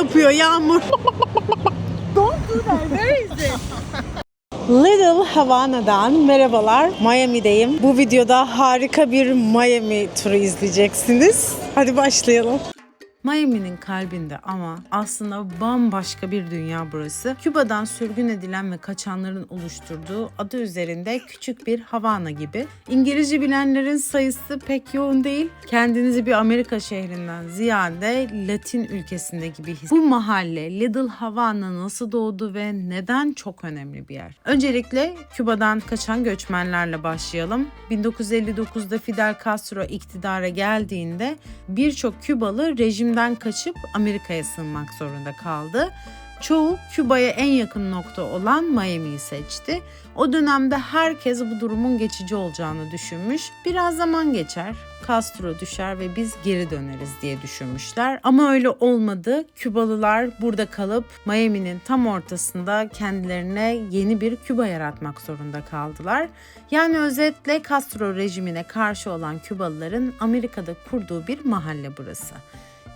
yapıyor Yağmur. Don't do that. Where is it? Little Havana'dan merhabalar. Miami'deyim. Bu videoda harika bir Miami turu izleyeceksiniz. Hadi başlayalım. Miami'nin kalbinde ama aslında bambaşka bir dünya burası. Küba'dan sürgün edilen ve kaçanların oluşturduğu adı üzerinde küçük bir Havana gibi. İngilizce bilenlerin sayısı pek yoğun değil. Kendinizi bir Amerika şehrinden ziyade Latin ülkesinde gibi his. Bu mahalle Little Havana nasıl doğdu ve neden çok önemli bir yer? Öncelikle Küba'dan kaçan göçmenlerle başlayalım. 1959'da Fidel Castro iktidara geldiğinde birçok Kübalı rejimden kaçıp Amerika'ya sığınmak zorunda kaldı. Çoğu Küba'ya en yakın nokta olan Miami'yi seçti. O dönemde herkes bu durumun geçici olacağını düşünmüş. Biraz zaman geçer, Castro düşer ve biz geri döneriz diye düşünmüşler. Ama öyle olmadı. Kübalılar burada kalıp Miami'nin tam ortasında kendilerine yeni bir Küba yaratmak zorunda kaldılar. Yani özetle Castro rejimine karşı olan Kübalıların Amerika'da kurduğu bir mahalle burası.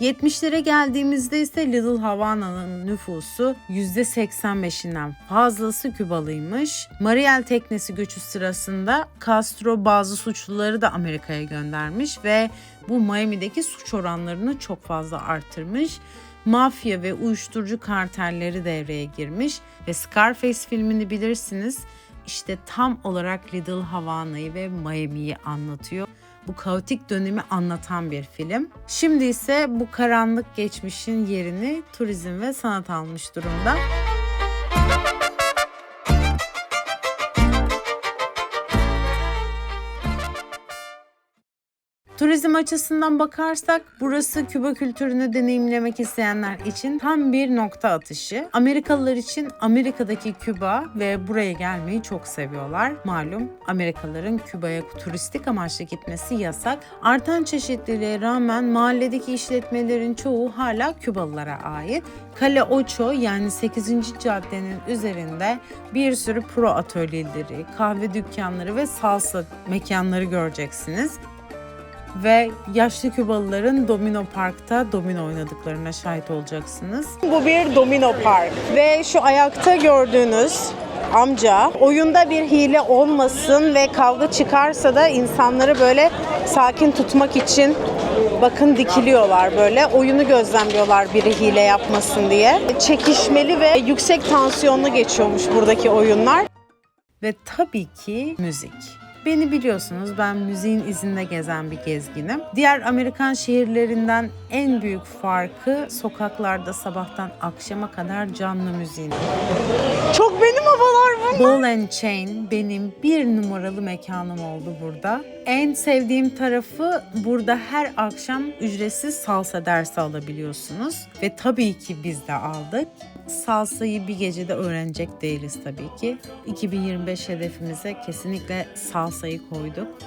70'lere geldiğimizde ise Little Havana'nın nüfusu %85'inden fazlası Kübalıymış. Mariel teknesi göçü sırasında Castro bazı suçluları da Amerika'ya göndermiş ve bu Miami'deki suç oranlarını çok fazla arttırmış. Mafya ve uyuşturucu kartelleri devreye girmiş ve Scarface filmini bilirsiniz. İşte tam olarak Little Havana'yı ve Miami'yi anlatıyor bu kaotik dönemi anlatan bir film. Şimdi ise bu karanlık geçmişin yerini turizm ve sanat almış durumda. Turizm açısından bakarsak burası Küba kültürünü deneyimlemek isteyenler için tam bir nokta atışı. Amerikalılar için Amerika'daki Küba ve buraya gelmeyi çok seviyorlar. Malum Amerikalıların Küba'ya turistik amaçlı gitmesi yasak. Artan çeşitliliğe rağmen mahalledeki işletmelerin çoğu hala Kübalılara ait. Kale Ocho yani 8. caddenin üzerinde bir sürü pro atölyeleri, kahve dükkanları ve salsa mekanları göreceksiniz ve yaşlı Kübalıların Domino Park'ta domino oynadıklarına şahit olacaksınız. Bu bir domino park ve şu ayakta gördüğünüz amca oyunda bir hile olmasın ve kavga çıkarsa da insanları böyle sakin tutmak için bakın dikiliyorlar böyle oyunu gözlemliyorlar biri hile yapmasın diye. Çekişmeli ve yüksek tansiyonlu geçiyormuş buradaki oyunlar. Ve tabii ki müzik. Beni biliyorsunuz ben müziğin izinde gezen bir gezginim. Diğer Amerikan şehirlerinden en büyük farkı sokaklarda sabahtan akşama kadar canlı müziğin. Çok benim havalar bunlar. Ball and Chain benim bir numaralı mekanım oldu burada. En sevdiğim tarafı burada her akşam ücretsiz salsa dersi alabiliyorsunuz. Ve tabii ki biz de aldık. Salsayı bir gecede öğrenecek değiliz tabii ki. 2025 hedefimize kesinlikle salsayı koyduk.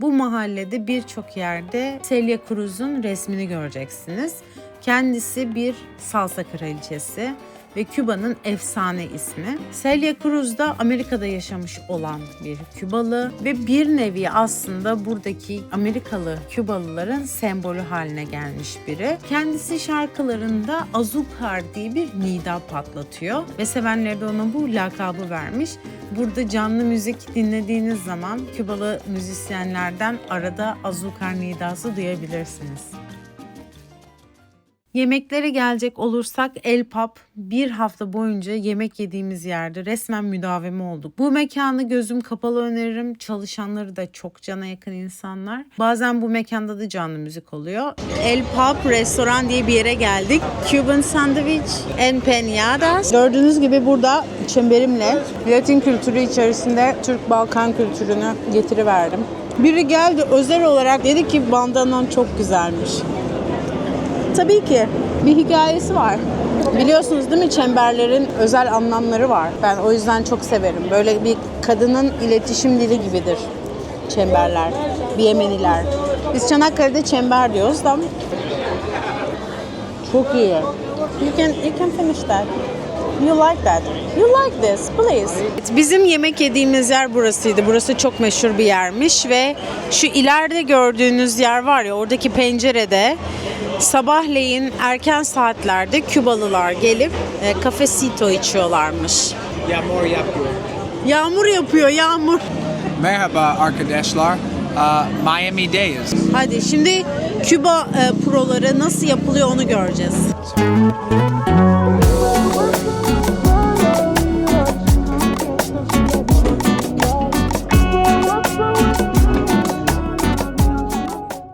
Bu mahallede birçok yerde Celia Cruz'un resmini göreceksiniz. Kendisi bir salsa kraliçesi ve Küba'nın efsane ismi. Celia Cruz da Amerika'da yaşamış olan bir Kübalı ve bir nevi aslında buradaki Amerikalı Kübalıların sembolü haline gelmiş biri. Kendisi şarkılarında Azúcar diye bir nida patlatıyor ve sevenleri de ona bu lakabı vermiş. Burada canlı müzik dinlediğiniz zaman Kübalı müzisyenlerden arada Azúcar nidası duyabilirsiniz. Yemeklere gelecek olursak El Pub bir hafta boyunca yemek yediğimiz yerde resmen müdavimi olduk. Bu mekanı gözüm kapalı öneririm. Çalışanları da çok cana yakın insanlar. Bazen bu mekanda da canlı müzik oluyor. El Pub restoran diye bir yere geldik. Cuban sandwich and panadas. Gördüğünüz gibi burada çemberimle Latin kültürü içerisinde Türk Balkan kültürünü getiriverdim. Biri geldi özel olarak dedi ki bandanan çok güzelmiş. Tabii ki bir hikayesi var. Biliyorsunuz değil mi çemberlerin özel anlamları var. Ben o yüzden çok severim. Böyle bir kadının iletişim dili gibidir çemberler, Yemeniler. Biz Çanakkale'de çember diyoruz da çok iyi. You can, you can finish that. You like that. You like this, please. Bizim yemek yediğimiz yer burasıydı. Burası çok meşhur bir yermiş ve şu ileride gördüğünüz yer var ya oradaki pencerede sabahleyin erken saatlerde Kübalılar gelip e, cafecito içiyorlarmış. Yağmur yapıyor. Yağmur yapıyor, yağmur. Merhaba arkadaşlar. Aa, Miami'deyiz. Hadi şimdi Küba e, proları nasıl yapılıyor onu göreceğiz.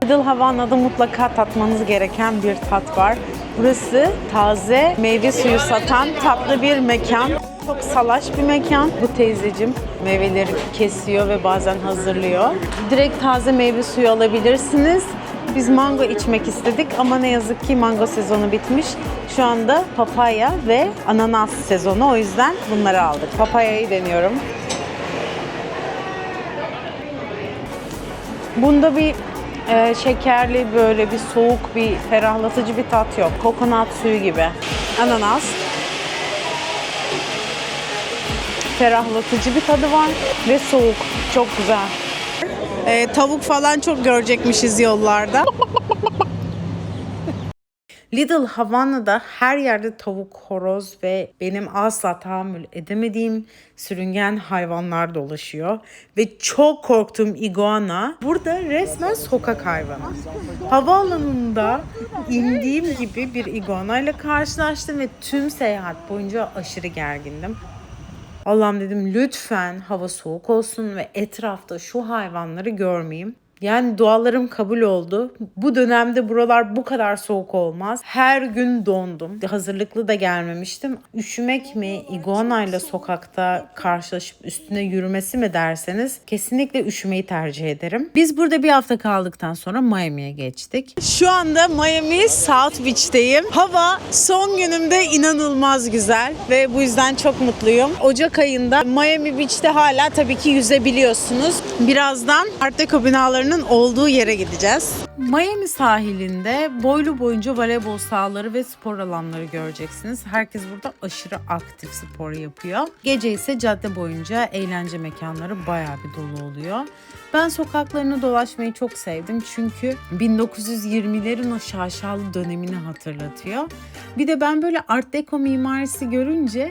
Little Havana'da mutlaka tatmanız gereken bir tat var. Burası taze meyve suyu satan tatlı bir mekan. Çok salaş bir mekan. Bu teyzecim meyveleri kesiyor ve bazen hazırlıyor. Direkt taze meyve suyu alabilirsiniz. Biz mango içmek istedik ama ne yazık ki mango sezonu bitmiş. Şu anda papaya ve ananas sezonu o yüzden bunları aldık. Papayayı deniyorum. Bunda bir e, şekerli böyle bir soğuk bir ferahlatıcı bir tat yok. Kokonat suyu gibi. Ananas. Ferahlatıcı bir tadı var ve soğuk. Çok güzel. E, tavuk falan çok görecekmişiz yollarda. Little Havana'da her yerde tavuk, horoz ve benim asla tahammül edemediğim sürüngen hayvanlar dolaşıyor. Ve çok korktuğum iguana burada resmen sokak hayvanı. Havaalanında indiğim gibi bir iguana ile karşılaştım ve tüm seyahat boyunca aşırı gergindim. Allah'ım dedim lütfen hava soğuk olsun ve etrafta şu hayvanları görmeyeyim. Yani dualarım kabul oldu. Bu dönemde buralar bu kadar soğuk olmaz. Her gün dondum. Hazırlıklı da gelmemiştim. Üşümek mi, iguana ile sokakta karşılaşıp üstüne yürümesi mi derseniz kesinlikle üşümeyi tercih ederim. Biz burada bir hafta kaldıktan sonra Miami'ye geçtik. Şu anda Miami South Beach'teyim. Hava son günümde inanılmaz güzel ve bu yüzden çok mutluyum. Ocak ayında Miami Beach'te hala tabii ki yüzebiliyorsunuz. Birazdan Art Deco binalarının olduğu yere gideceğiz. Miami sahilinde boylu boyunca voleybol sahaları ve spor alanları göreceksiniz. Herkes burada aşırı aktif spor yapıyor. Gece ise cadde boyunca eğlence mekanları bayağı bir dolu oluyor. Ben sokaklarını dolaşmayı çok sevdim çünkü 1920'lerin o şaşalı dönemini hatırlatıyor. Bir de ben böyle art deco mimarisi görünce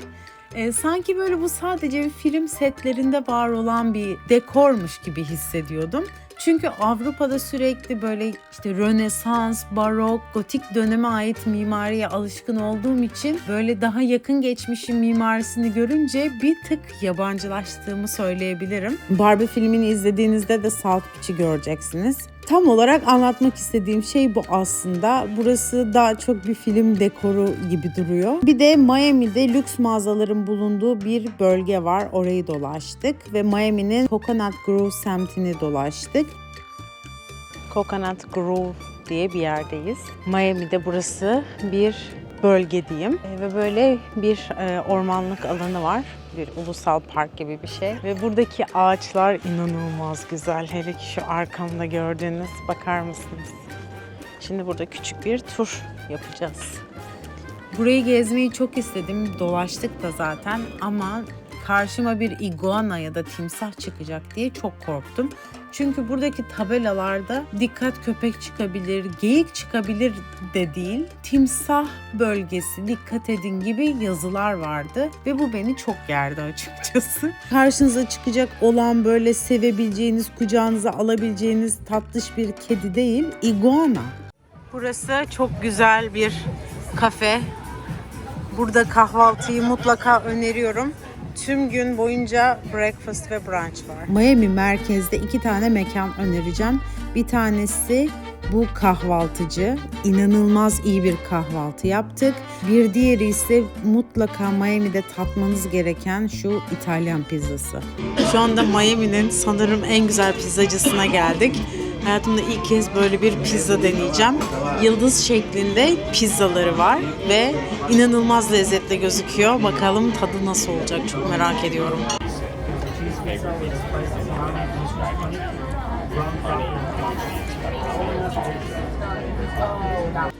e, sanki böyle bu sadece bir film setlerinde var olan bir dekormuş gibi hissediyordum. Çünkü Avrupa'da sürekli böyle işte Rönesans, Barok, Gotik döneme ait mimariye alışkın olduğum için böyle daha yakın geçmişin mimarisini görünce bir tık yabancılaştığımı söyleyebilirim. Barbie filmini izlediğinizde de South Beach'i göreceksiniz. Tam olarak anlatmak istediğim şey bu aslında. Burası daha çok bir film dekoru gibi duruyor. Bir de Miami'de lüks mağazaların bulunduğu bir bölge var. Orayı dolaştık ve Miami'nin Coconut Grove semtini dolaştık. Coconut Grove diye bir yerdeyiz. Miami'de burası bir bölge diyeyim. E, Ve böyle bir e, ormanlık alanı var. Bir ulusal park gibi bir şey. Ve buradaki ağaçlar inanılmaz güzel. Hele ki şu arkamda gördüğünüz bakar mısınız? Şimdi burada küçük bir tur yapacağız. Burayı gezmeyi çok istedim. Dolaştık da zaten ama karşıma bir iguana ya da timsah çıkacak diye çok korktum. Çünkü buradaki tabelalarda dikkat köpek çıkabilir, geyik çıkabilir de değil, timsah bölgesi dikkat edin gibi yazılar vardı ve bu beni çok gerdi açıkçası. Karşınıza çıkacak olan böyle sevebileceğiniz, kucağınıza alabileceğiniz tatlış bir kedi değil, iguana. Burası çok güzel bir kafe. Burada kahvaltıyı mutlaka öneriyorum. Tüm gün boyunca breakfast ve brunch var. Miami merkezde iki tane mekan önereceğim. Bir tanesi bu kahvaltıcı. İnanılmaz iyi bir kahvaltı yaptık. Bir diğeri ise mutlaka Miami'de tatmanız gereken şu İtalyan pizzası. Şu anda Miami'nin sanırım en güzel pizzacısına geldik. Hayatımda ilk kez böyle bir pizza deneyeceğim. Yıldız şeklinde pizzaları var ve inanılmaz lezzetli gözüküyor. Bakalım tadı nasıl olacak çok merak ediyorum.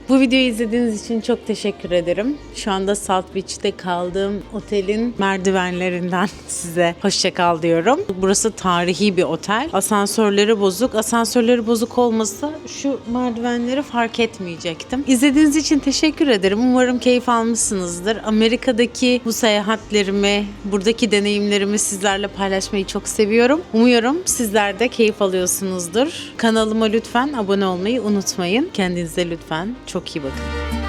Bu videoyu izlediğiniz için çok teşekkür ederim. Şu anda South Beach'te kaldığım otelin merdivenlerinden size hoşça kal diyorum. Burası tarihi bir otel. Asansörleri bozuk. Asansörleri bozuk olmasa şu merdivenleri fark etmeyecektim. İzlediğiniz için teşekkür ederim. Umarım keyif almışsınızdır. Amerika'daki bu seyahatlerimi, buradaki deneyimlerimi sizlerle paylaşmayı çok seviyorum. Umuyorum sizler de keyif alıyorsunuzdur. Kanalıma lütfen abone olmayı unutmayın. Kendinize lütfen çok iyi bakın.